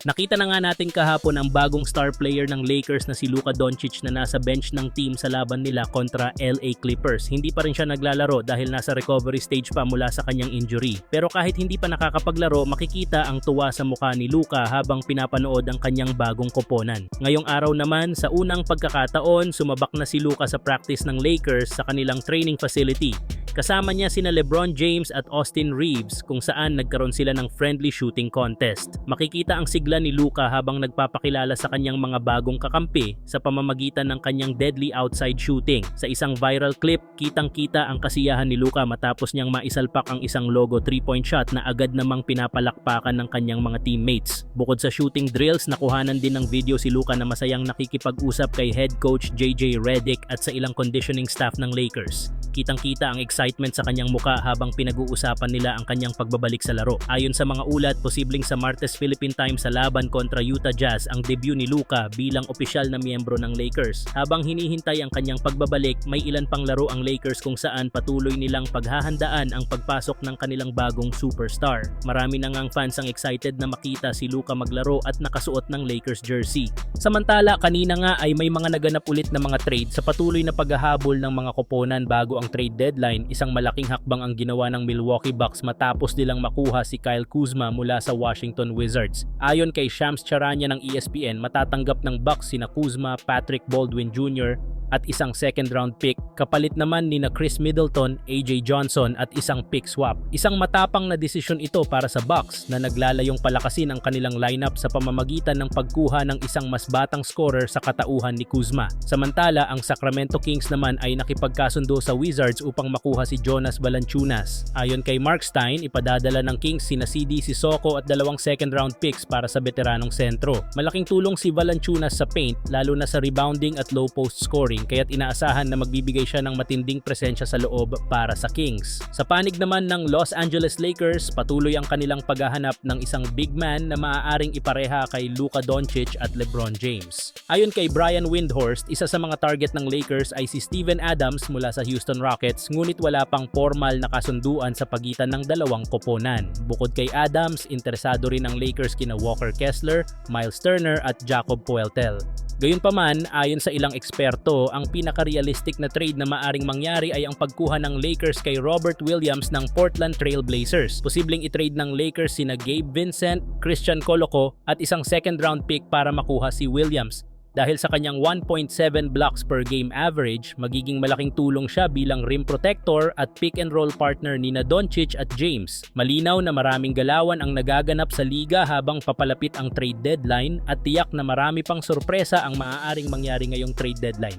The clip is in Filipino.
Nakita na nga natin kahapon ang bagong star player ng Lakers na si Luka Doncic na nasa bench ng team sa laban nila kontra LA Clippers. Hindi pa rin siya naglalaro dahil nasa recovery stage pa mula sa kanyang injury. Pero kahit hindi pa nakakapaglaro, makikita ang tuwa sa mukha ni Luka habang pinapanood ang kanyang bagong koponan. Ngayong araw naman, sa unang pagkakataon, sumabak na si Luka sa practice ng Lakers sa kanilang training facility. Kasama niya sina LeBron James at Austin Reeves kung saan nagkaroon sila ng friendly shooting contest. Makikita ang sigla ni Luka habang nagpapakilala sa kanyang mga bagong kakampi sa pamamagitan ng kanyang deadly outside shooting. Sa isang viral clip, kitang-kita ang kasiyahan ni Luka matapos niyang maisalpak ang isang logo 3-point shot na agad namang pinapalakpakan ng kanyang mga teammates. Bukod sa shooting drills, nakuhanan din ng video si Luka na masayang nakikipag-usap kay head coach JJ Redick at sa ilang conditioning staff ng Lakers. Kitang-kita ang excitement sa kanyang muka habang pinag-uusapan nila ang kanyang pagbabalik sa laro. Ayon sa mga ulat, posibleng sa Martes Philippine Time sa laban kontra Utah Jazz ang debut ni Luka bilang opisyal na miyembro ng Lakers. Habang hinihintay ang kanyang pagbabalik, may ilan pang laro ang Lakers kung saan patuloy nilang paghahandaan ang pagpasok ng kanilang bagong superstar. Marami na ngang fans ang excited na makita si Luka maglaro at nakasuot ng Lakers jersey. Samantala, kanina nga ay may mga naganap ulit na mga trade sa patuloy na paghahabol ng mga koponan bago ang trade deadline, isang malaking hakbang ang ginawa ng Milwaukee Bucks matapos nilang makuha si Kyle Kuzma mula sa Washington Wizards. Ayon kay Shams Charania ng ESPN, matatanggap ng Bucks sina Kuzma, Patrick Baldwin Jr., at isang second round pick. Kapalit naman ni na Chris Middleton, AJ Johnson at isang pick swap. Isang matapang na desisyon ito para sa Bucks na naglalayong palakasin ang kanilang lineup sa pamamagitan ng pagkuha ng isang mas batang scorer sa katauhan ni Kuzma. Samantala, ang Sacramento Kings naman ay nakipagkasundo sa Wizards upang makuha si Jonas Valanciunas. Ayon kay Mark Stein, ipadadala ng Kings sina CD Sissoko at dalawang second round picks para sa veteranong sentro. Malaking tulong si Valanciunas sa paint lalo na sa rebounding at low post scoring kaya't inaasahan na magbibigay siya ng matinding presensya sa loob para sa Kings. Sa panig naman ng Los Angeles Lakers, patuloy ang kanilang paghahanap ng isang big man na maaaring ipareha kay Luka Doncic at LeBron James. Ayon kay Brian Windhorst, isa sa mga target ng Lakers ay si Steven Adams mula sa Houston Rockets ngunit wala pang formal na kasunduan sa pagitan ng dalawang koponan. Bukod kay Adams, interesado rin ang Lakers kina Walker Kessler, Miles Turner at Jacob Poeltel. Gayunpaman, ayon sa ilang eksperto, ang pinaka-realistic na trade na maaring mangyari ay ang pagkuha ng Lakers kay Robert Williams ng Portland Trail Blazers. Posibleng i-trade ng Lakers sina Gabe Vincent, Christian Coloco at isang second round pick para makuha si Williams. Dahil sa kanyang 1.7 blocks per game average, magiging malaking tulong siya bilang rim protector at pick and roll partner ni na Doncic at James. Malinaw na maraming galawan ang nagaganap sa liga habang papalapit ang trade deadline at tiyak na marami pang sorpresa ang maaaring mangyari ngayong trade deadline.